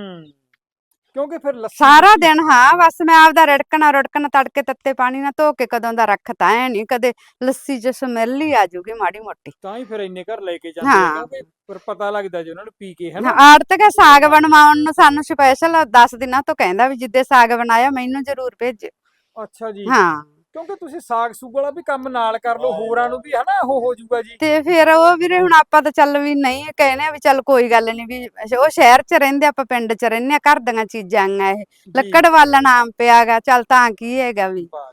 ਕਿਉਂਕਿ ਫਿਰ ਲੱਸੀ ਸਾਰਾ ਦਿਨ ਹਾਂ ਬਸ ਮੈਂ ਆਪਦਾ ਰੜਕਣਾ ਰੜਕਣਾ ਤੜਕੇ ਤੱਤੇ ਪਾਣੀ ਨਾਲ ਧੋ ਕੇ ਕਦੋਂ ਦਾ ਰੱਖਤਾ ਐ ਨਹੀਂ ਕਦੇ ਲੱਸੀ ਚ ਸਮੈਲ ਹੀ ਆ ਜੂਗੀ ਮਾੜੀ ਮੋਟੀ। ਤਾਂ ਹੀ ਫਿਰ ਇੰਨੇ ਘਰ ਲੈ ਕੇ ਜਾਂਦੇ ਆ ਹਾਂ। ਕਿਉਂਕਿ ਫਿਰ ਪਤਾ ਲੱਗਦਾ ਜੀ ਉਹਨਾਂ ਨੂੰ ਪੀ ਕੇ ਹਨਾ? ਆੜਤ ਕੇ ਸਾਗ ਬਣਵਾਉਣ ਨੂੰ ਸਾਨੂੰ ਸਪੈਸ਼ਲ 10 ਦਿਨਾਂ ਤੋਂ ਕਹਿੰਦਾ ਵੀ ਜਿੱਦੇ ਸਾਗ ਬਣਾਇਆ ਮੈਨੂੰ ਜ਼ਰੂਰ ਭੇਜਿਓ। ਅੱਛਾ ਜੀ। ਹਾਂ। ਕਿਉਂਕਿ ਤੁਸੀਂ ਸਾਗ ਸੂਗ ਵਾਲਾ ਵੀ ਕੰਮ ਨਾਲ ਕਰ ਲਓ ਹੋਰਾਂ ਨੂੰ ਵੀ ਹਨਾ ਉਹ ਹੋ ਜਾਊਗਾ ਜੀ। ਤੇ ਫਿਰ ਉਹ ਵੀਰੇ ਹੁਣ ਆਪਾਂ ਤਾਂ ਚੱਲ ਵੀ ਨਹੀਂ ਕਹਿੰਦੇ ਆ ਵੀ ਚੱਲ ਕੋਈ ਗੱਲ ਨਹੀਂ ਵੀ ਉਹ ਸ਼ਹਿਰ 'ਚ ਰਹਿੰਦੇ ਆਪਾਂ ਪਿੰਡ 'ਚ ਰਹਿੰਦੇ ਆ ਘਰ ਦੀਆਂ ਚੀਜ਼ਾਂ ਆ ਇਹ। ਲੱਕੜ ਵਾਲਾ ਨਾਮ ਪਿਆਗਾ ਚੱਲ ਤਾਂ ਕੀ ਹੈਗਾ ਵੀ। ਵਾਹ।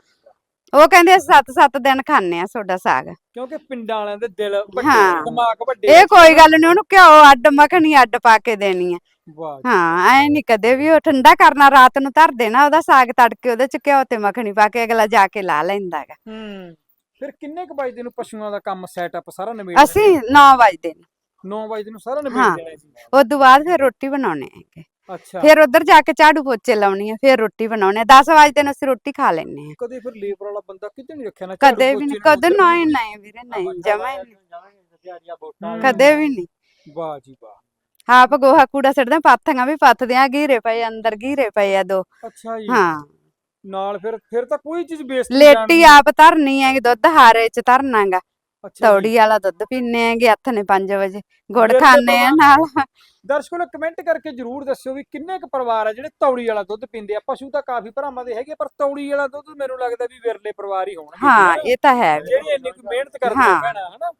ਉਹ ਕਹਿੰਦੇ ਅਸੀਂ 7-7 ਦਿਨ ਖਾਣੇ ਆ ਤੁਹਾਡਾ ਸਾਗ। ਕਿਉਂਕਿ ਪਿੰਡਾਂ ਵਾਲਿਆਂ ਦੇ ਦਿਲ ਵੱਡੇ ਹਾਂ। ਦਿਮਾਗ ਵੱਡੇ ਇਹ ਕੋਈ ਗੱਲ ਨਹੀਂ ਉਹਨੂੰ ਘਿਓ ਅੱਡ ਮੱਖਣੀ ਅੱਡ ਪਾ ਕੇ ਦੇਣੀ ਆ ਵਾਹ ਜੀ, ਹਾਂ ਐ ਨਹੀਂ ਕਦੇ ਵੀ ਉਹ ਠੰਡਾ ਕਰਨਾ ਰਾਤ ਨੂੰ ਧਰ ਦੇਣਾ ਉਹਦਾ ਸਾਗ ਤੜਕੇ ਉਹਦੇ 'ਚ ਘਿਓ ਤੇ ਮੱਖਣੀ ਪਾ ਕੇ ਅਗਲਾ ਜਾ ਕੇ ਲਾ ਲੈਂਦਾ ਹੈਗਾ। ਹੂੰ ਫਿਰ ਕਿੰਨੇ ਕੁ ਵਜੇ ਨੂੰ ਪਸ਼ੂਆਂ ਦਾ ਕੰਮ ਸੈਟਅਪ ਸਾਰਾ ਨਿਬੇੜ ਅਸੀਂ 9 ਵਜੇ ਨੇ 9 ਵਜੇ ਨੂੰ ਸਾਰਾ ਨਿਬੇੜ ਹਾਂ। ਦੇਣਾ ਜੀ। ਉਸ ਤੋਂ ਬਾਅਦ ਫਿਰ ਰੋਟੀ ਬਣਾਉਣੇ ਹੈਗੇ। ਅੱਛਾ। ਫਿਰ ਉਧਰ ਜਾ ਕੇ ਝਾੜੂ ਪੋਚੇ ਲਾਉਣੀ ਆ ਫਿਰ ਰੋਟੀ ਬਣਾਉਣੀ ਆ। 10 ਵਜੇ ਨੂੰ ਅਸੀਂ ਰੋਟੀ ਖਾ ਲੈਣੇ ਆ। ਕਦੇ ਫਿਰ ਲੇਬਰ ਵਾਲਾ ਬੰਦਾ ਕਿਤੇ ਨਹੀਂ ਰੱਖਿਆ ਨਾ ਕਦੇ ਵੀ ਨਹੀਂ ਕਦੇ ਨਹੀਂ ਨਹੀਂ ਵੀਰੇ ਨਹੀਂ ਜਮਾ ਹੀ ਨਹੀਂ। ਹੂੰ। ਕਦੇ ਵੀ ਨਹੀਂ। ਵਾਹ ਜੀ ਵਾਹ। ਆਪ ਗੋਹਾ ਕੂੜਾ ਸਿੱਟਦੇ ਪਾਥੀਆਂ ਵੀ ਪੱਥਦੇ ਆ ਘੀਰੇ ਪਏ ਅੰਦਰ ਘੀਰੇ ਪਏ ਆ ਦੋ। ਅੱਛਾ ਜੀ। ਹਾਂ। ਨਾਲ ਫਿਰ ਫਿਰ ਤਾਂ ਕੋਈ ਚੀਜ਼ ਵੇਸਟ ਲੇਟੀ ਆਪ ਧਰਨੀ ਹੈਗੀ ਦੁੱਧ ਹਾਰੇ ਚ ਧਰਨਾਗਾ ਤੌੜੀ ਵਾਲਾ ਦੁੱਧ ਪੀਨੇ ਹੈਗੇ ਹੱਥ ਨੇ 5 ਵਜੇ। ਗੁੜ ਖਾਣੇ ਆ ਨਾਲ। ਦਰਸ਼ਕੋ ਨੂੰ ਕਮੈਂਟ ਕਰਕੇ ਜਰੂਰ ਦੱਸਿਓ ਵੀ ਕਿੰਨੇ ਕੁ ਪਰਿਵਾਰ ਆ ਜਿਹੜੇ ਤੌੜੀ ਵਾਲਾ ਦੁੱਧ ਪੀਂਦੇ ਆ। ਪਸ਼ੂ ਤਾਂ ਕਾਫੀ ਭਰਾਵਾਂ ਦੇ ਹੈਗੇ ਪਰ ਤੌੜੀ ਵਾਲਾ ਦੁੱਧ ਮੈਨੂੰ ਲੱਗਦਾ ਵੀ ਵਿਰਲੇ ਪਰਿਵਾਰ ਹੀ ਹੋਣਗੇ। ਹਾਂ? ਇਹ ਤਾਂ ਹੈ। ਜਿਹੜੀ ਇੰਨੀ ਕੁ ਮਿਹਨਤ ਕਰਦੇ ਹਾਂ। ਭੈਣਾ ਹਨਾ?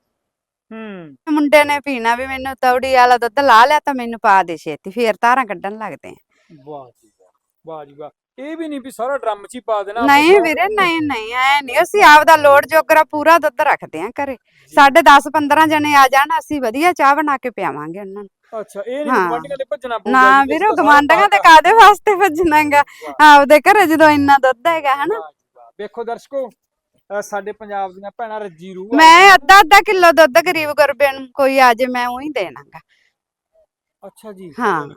ਹੂੰ। ਮੁੰਡੇ ਨੇ ਪੀਣਾ ਵੀ ਮੈਨੂੰ ਤੌੜੀ ਵਾਲਾ ਦੁੱਧ ਲਾ ਲਿਆ ਤਾਂ ਮੈਨੂੰ ਪਾ ਦੇ ਛੇਤੀ ਫੇਰ ਧਾਰਾਂ ਕੱਢਣ ਲੱਗਦੇ ਆ। ਵਾਹ ਜੀ ਵਾਹ ਵਾਹ ਜੀ ਵਾਹ। ਇਹ ਵੀ ਨਹੀਂ ਵੀ ਸਾਰਾ ਡਰਮ 'ਚ ਹੀ ਪਾ ਦੇਣਾ ਨਹੀਂ ਵੀਰੇ ਨਹੀਂ ਨਹੀਂ ਐ ਨਹੀਂ। ਅਸੀਂ ਆਪਦਾ ਲੋੜ ਜੋਗਰਾ ਪੂਰਾ ਦੁੱਧ ਰੱਖਦੇ ਆ ਘਰੇ। ਸਾਡੇ 10 15 ਜਣੇ ਆ ਜਾਣ ਅਸੀਂ ਵਧੀਆ ਚਾਹ ਬਣਾ ਕੇ ਪਿਆਵਾਂਗੇ ਉਹਨਾਂ ਨੂੰ। ਅੱਛਾ ਇਹ ਨਹੀਂ ਹਾਂ। ਗਵਾਂਢੀਆਂ ਦੇ ਭੱਜਣਾ ਪਊਗਾ ਨਾ ਵੀਰੇ ਤੇ ਸਾਰਾ ਕਾਦੇ ਵਾਸਤੇ ਭੱਜਣਾਗਾ? ਆਪਦੇ ਘਰੇ ਜਦੋਂ ਇੰਨਾ ਦੁੱਧ ਹੈਗਾ ਹਨਾ। ਵੇਖੋ ਦਰਸ਼ਕੋ ਸਾਡੇ ਪੰਜਾਬ ਦੀਆਂ ਭੈਣਾਂ ਰੱਜੀ ਰੂਹ ਆ। ਮੈਂ ਅੱਧਾ ਅੱਧਾ ਕਿਲੋ ਦੁੱਧ ਗਰੀਬ ਗੁਰਬੇ ਨੂੰ ਕੋਈ ਆ ਜੇ ਮੈਂ ਉਹੀ ਦੇਣਾਗਾ। ਅੱਛਾ ਜੀ। ਹਾਂ।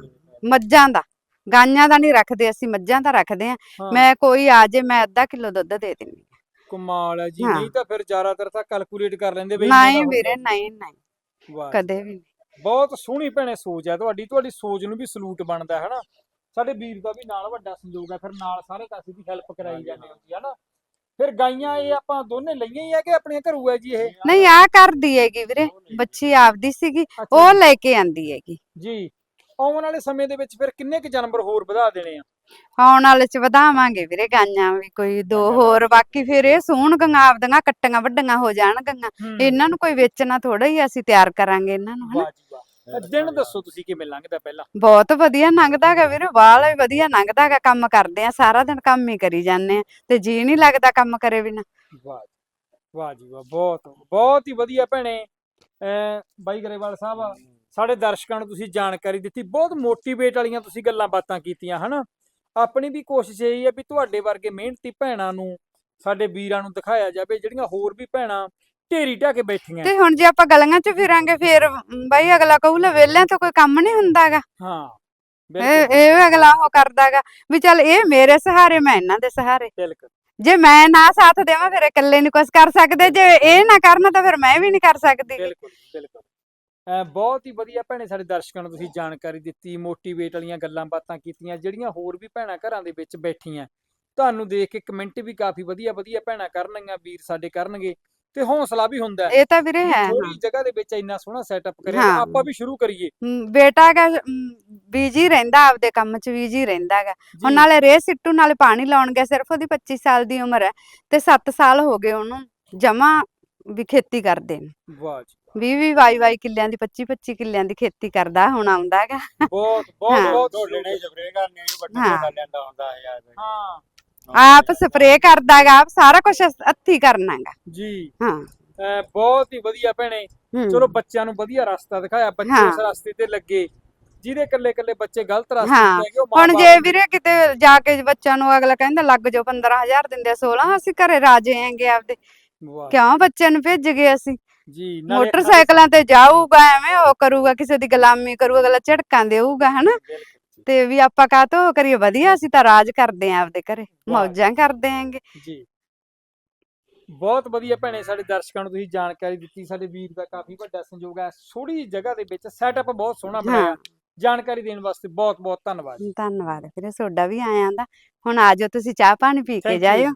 ਮੱਝਾਂ ਦਾ। ਗਾਈਆਂ ਦਾ ਨਹੀਂ ਰੱਖਦੇ ਅਸੀਂ ਮੱਝਾਂ ਦਾ ਰੱਖਦੇ ਆ ਹਾਂ, ਮੈਂ ਕੋਈ ਆ ਜੇ ਮੈਂ ਅੱਧਾ ਕਿਲੋ ਦੁੱਧ ਦੇ ਦਿੰਦੀ ਕਮਾਲ ਹੈ ਜੀ। ਹਾਂ। ਨਹੀਂ ਤਾਂ ਫਿਰ ਜ਼ਿਆਦਾਤਰ ਤਾਂ ਕੈਲਕੂਲੇਟ ਕਰ ਲੈਂਦੇ ਦਾ ਨਹੀਂ ਹੁੰਦਾ। ਵੀਰੇ ਨਹੀਂ ਨਹੀਂ। ਕਦੇ ਵੀ ਨਹੀਂ। ਬਹੁਤ ਸੋਹਣੀ ਭੈਣੇ ਸੋਚ ਹੈ ਤੁਹਾਡੀ। ਤੁਹਾਡੀ ਸੋਚ ਨੂੰ ਵੀ ਸਲੂਟ ਬਣਦਾ ਹੈ ਨਾ ਸਾਡੇ ਵੀਰ ਦਾ ਵੀ ਨਾਲ ਵੱਡਾ ਸੰਯੋਗ ਹੈ। ਫਿਰ ਨਾਲ ਸਾਰੇ ਕਾਸੇ ਦੀ ਹੈਲਪ ਕਰਾਈ ਜਾਂਦੇ ਹੋ। ਜੀ ਹਨਾ? ਫਿਰ ਗਾਈਆਂ ਇਹ ਆਪਾਂ ਦੋਨੇ ਲਈਆਂ ਹੀ ਆ ਕਿ ਆਪਣੀਆਂ ਘਰੂ ਹੈ ਜੀ ਇਹ? ਨਹੀਂ ਆ ਕਰਦੀ ਹੈਗੀ ਵੀਰੇ। ਬੱਚੀ ਆਪਦੀ ਸੀਗੀ ਉਹ। ਲੈ ਕੇ ਆਂਦੀ ਹੈਗੀ। ਜੀ। ਆਉਣ ਵਾਲੇ ਸਮੇਂ ਦੇ ਵਿੱਚ ਫਿਰ ਕਿੰਨੇ ਕੁ ਜਾਨਵਰ ਹੋਰ ਵਧਾ ਦੇਣੇ ਆ? ਆਉਣ ਵਾਲੇ ਚ ਵਧਾਵਾਂਗੇ ਵੀਰੇ ਗਾਈਆਂ ਵੀ ਕੋਈ ਦੋ ਹੋਰ ਬਾਕੀ ਫਿਰ ਇਹ ਸੂਣ ਗੰਗਾ ਆਪਦੀਆਂ ਕੱਟੀਆਂ ਵੱਡੀਆਂ ਹੋ ਜਾਣਗੀਆਂ ਇਹਨਾਂ ਨੂੰ ਕੋਈ ਵੇਚਣਾ ਥੋੜਾ ਹੀ ਅਸੀਂ ਤਿਆਰ ਕਰਾਂਗੇ ਇਹਨਾਂ ਨੂੰ ਹਨਾ। ਵਾਹ ਜੀ ਵਾਹ। ਅਹ ਦਿਨ ਦੱਸੋ ਤੁਸੀਂ ਕਿਵੇਂ ਲੰਘਦਾ ਪਹਿਲਾਂ? ਬਹੁਤ ਵਧੀਆ ਲੰਘਦਾ ਹੈਗਾ ਵੀਰੇ ਬਾਹਲਾ ਵੀ ਵਧੀਆ ਲੰਘਦਾ ਹੈਗਾ ਕੰਮ ਕਰਦੇ ਆ ਸਾਰਾ ਦਿਨ ਕੰਮ ਹੀ ਕਰੀ ਜਾਂਦੇ ਆ। ਤੇ ਜੀ ਨਹੀਂ ਲੱਗਦਾ ਕੰਮ ਕਰੇ ਬਿਨਾ। ਵਾਹ ਜੀ ਵਾਹ ਜੀ ਵਾਹ ਬਹੁਤ ਬਹੁਤ ਹੀ ਵਧੀਆ ਭੈਣੇ। ਅਹ ਬਾਈ ਗਰੇਵਾਲ ਸਾਹਿਬ ਸਾਡੇ ਦਰਸ਼ਕਾਂ ਨੂੰ ਤੁਸੀਂ ਜਾਣਕਾਰੀ ਦਿੱਤੀ ਬਹੁਤ ਮੋਟੀਵੇਟ ਵਾਲੀਆਂ ਤੁਸੀਂ ਗੱਲਾਂ ਬਾਤਾਂ ਕੀਤੀਆਂ ਹਨਾ? ਆਪਣੀ ਵੀ ਕੋਸ਼ਿਸ਼ ਇਹੀ ਹੈ ਵੀ ਤੁਹਾਡੇ ਵਰਗੇ ਮਿਹਨਤੀ ਭੈਣਾਂ ਨੂੰ ਸਾਡੇ ਵੀਰਾਂ ਨੂੰ ਦਿਖਾਇਆ ਜਾਵੇ ਜਿਹੜੀਆਂ ਹੋਰ ਵੀ ਭੈਣਾਂ ਢੇਰੀ ਢਾ ਕੇ ਬੈਠੀਆਂ। ਤੇ ਹੁਣ ਜੇ ਆਪਾਂ ਗਲੀਆਂ 'ਚ ਫਿਰਾਂਗੇ ਫਿਰ ਬਈ ਅਗਲਾ ਕਹੂਲਾ ਵਿਹਲਿਆਂ ਤੋਂ ਕੋਈ ਕੰਮ ਨਹੀਂ ਹੁੰਦਾਗਾ। ਹਾਂ ਇਹ ਬਿਲਕੁਲ। ਇਹ ਅਗਲਾ ਉਹ ਕਰਦਾਗਾ ਵੀ ਚੱਲ ਇਹ ਮੇਰੇ ਸਹਾਰੇ ਮੈਂ ਇਹਨਾਂ ਦੇ ਸਹਾਰੇ। ਬਿਲਕੁਲ। ਜੇ ਮੈਂ ਨਾ ਸਾਥ ਦੇਵਾਂ ਫਿਰ ਇਕੱਲੇ ਨਹੀਂ ਕੁਝ ਕਰ ਸਕਦੇ ਜੇ ਇਹ ਨਾ ਕਰਨ ਤਾਂ ਫਿਰ ਮੈਂ ਵੀ ਨਹੀਂ ਕਰ ਸਕਦੀ। ਬਿਲਕੁਲ ਬਿਲਕੁਲ। ਬਹੁਤ ਹੀ ਵਧੀਆ ਭੈਣੇ ਸਾਡੇ ਦਰਸ਼ਕਾਂ ਨੂੰ ਤੁਸੀਂ ਜਾਣਕਾਰੀ ਦਿੱਤੀ ਮੋਟੀਵੇਟ ਵਾਲੀਆਂ ਗੱਲਾਂ ਬਾਤਾਂ ਕੀਤੀਆਂ ਜਿਹੜੀਆਂ ਹੋਰ ਵੀ ਭੈਣਾਂ ਘਰਾਂ ਦੇ ਵਿੱਚ ਬੈਠੀਆਂ। ਤੁਹਾਨੂੰ ਦੇਖ ਕੇ ਕਮੈਂਟ ਵੀ ਕਾਫੀ ਵਧੀਆ ਵਧੀਆ ਭੈਣਾਂ ਕਰਨਗੀਆਂ ਵੀਰ ਸਾਡੇ ਕਰਨਗੇ। ਤੇ ਹੌਸਲਾ ਵੀ ਹੁੰਦਾ ਇਹ ਤਾਂ ਵੀਰੇ ਹੈ। ਥੋੜੀ ਜਗ੍ਹਾ ਦੇ ਵਿੱਚ ਇੰਨਾ ਸੋਹਣਾ ਸੈਟਅਪ ਕਰਿਆ। ਆਪਾਂ ਵੀ ਸ਼ੁਰੂ ਕਰੀਏ। ਬੇਟਾ ਗਾ ਬੀਜੀ ਰਹਿੰਦਾ ਆਪਦੇ ਕੰਮ 'ਚ ਬੀਜੀ ਰਹਿੰਦਾਗਾ ਹੁਣ ਜੀ, ਨਾਲੇ ਰੇ ਸਿੱਟੂ ਨਾਲੇ ਪਾਣੀ ਲਾਉਣ ਗਿਆ ਸਿਰਫ ਉਹਦੀ 25 ਸਾਲ ਦੀ ਉਮਰ ਹੈ। ਤੇ 7 ਸਾਲ ਹੋ ਗਏ ਉਹਨੂੰ ਜਮਾ ਵੀ ਖੇਤੀ ਕਰਦੇ ਨੇ। ਵਾਹ ਜੀ 20 20 22 22 ਕਿੱਲਿਆਂ ਦੀ 25 25 ਕਿੱਲਿਆਂ ਦੀ ਖੇਤੀ ਕਰਦਾ ਹੁਣ ਆਉਂਦਾ ਹੈਗਾ। ਬਹੁਤ ਬਹੁਤ ਹਾਂ। ਬਹੁਤ ਢੋਲੇ ਨੇ ਸਪਰੇਅ ਕਰਨੀ ਆ ਜੀ ਵੱਡਾ ਹਾਂ। ਵੱਡਾ ਲੈਂਦਾ ਹੁੰਦਾ ਹੈ ਯਾਰ ਹਾਂ। ਆਪ ਸਪਰੇਅ ਕਰਦਾਗਾ ਆਪ ਸਾਰਾ ਕੁਝ ਹੱਥੀ ਕਰਨਾਗਾ ਜੀ। ਹਾਂ। ਬਹੁਤ ਹੀ ਵਧੀਆ ਭੈਣੇ। ਚਲੋ ਬੱਚਿਆਂ ਨੂੰ ਵਧੀਆ ਰਸਤਾ ਦਿਖਾਇਆ ਬੱਚੇ। ਉਸ ਰਸਤੇ ਤੇ ਲੱਗੇ। ਜਿਹਦੇ ਇਕੱਲੇ ਇਕੱਲੇ ਬੱਚੇ ਗਲਤ ਰਸਤੇ ਤੇ ਗਏ ਉਹ ਹੁਣ ਜੇ ਵੀਰੇ ਕਿਤੇ ਜਾ ਕੇ ਬੱਚਿਆਂ ਨੂੰ ਅਗਲਾ ਕਹਿੰਦਾ ਲੱਗ ਜਾਓ 15000 ਦਿੰਦੇ ਆ 16 ਅਸੀਂ ਘਰੇ ਰਾਜੇ ਆਂਗੇ ਆਪਦੇ। ਵਾਹ। ਕਿਉਂ ਬੱਚਿਆਂ ਨੂੰ ਭੇਜ ਗਏ ਅਸੀਂ? ਜੀ ਮੋਟਰਸਾਈਕਲਾਂ ਤੇ ਜਾਊਗਾ ਐਵੇਂ ਉਹ ਕਰੂਗਾ ਕਿਸੇ ਦੀ ਗੁਲਾਮੀ ਕਰੂਗਾ ਅਗਲਾ ਝਟਕਾਂ ਦੇਊਗਾ ਹਨਾ? ਤੇ ਵੀ ਆਪਾਂ ਕਾਹਤੋਂ ਕਰੀਏ? ਵਧੀਆ ਅਸੀਂ ਤਾਂ ਰਾਜ ਕਰਦੇ ਆਂ ਆਪਦੇ ਘਰੇ। ਮੌਜਾਂ ਕਰਦੇ ਆਂਗੇ। ਜੀ। ਬਹੁਤ ਵਧੀਆ ਭੈਣੇ ਸਾਡੇ ਦਰਸ਼ਕਾਂ ਨੂੰ ਤੁਸੀਂ ਜਾਣਕਾਰੀ ਦਿੱਤੀ ਸਾਡੇ ਵੀਰ ਦਾ ਕਾਫੀ ਵੱਡਾ ਸੰਯੋਗ ਹੈ। ਥੋੜੀ ਜਿਹੀ ਜਗ੍ਹਾ ਦੇ ਵਿੱਚ ਸੈਟਅਪ ਬਹੁਤ ਸੋਹਣਾ ਬਣਾਇਆ ਜਾਣਕਾਰੀ ਦੇਣ ਵਾਸਤੇ ਬਹੁਤ ਬਹੁਤ ਧੰਨਵਾਦ। ਧੰਨਵਾਦ ਵੀਰੇ ਤੁਹਾਡਾ ਵੀ ਆਇਆਂ ਦਾ। ਹੁਣ ਆਜੋ ਤੁਸੀਂ ਚਾਹ ਪਾਣੀ ਪੀ ਕੇ. ਜਾਇਓ।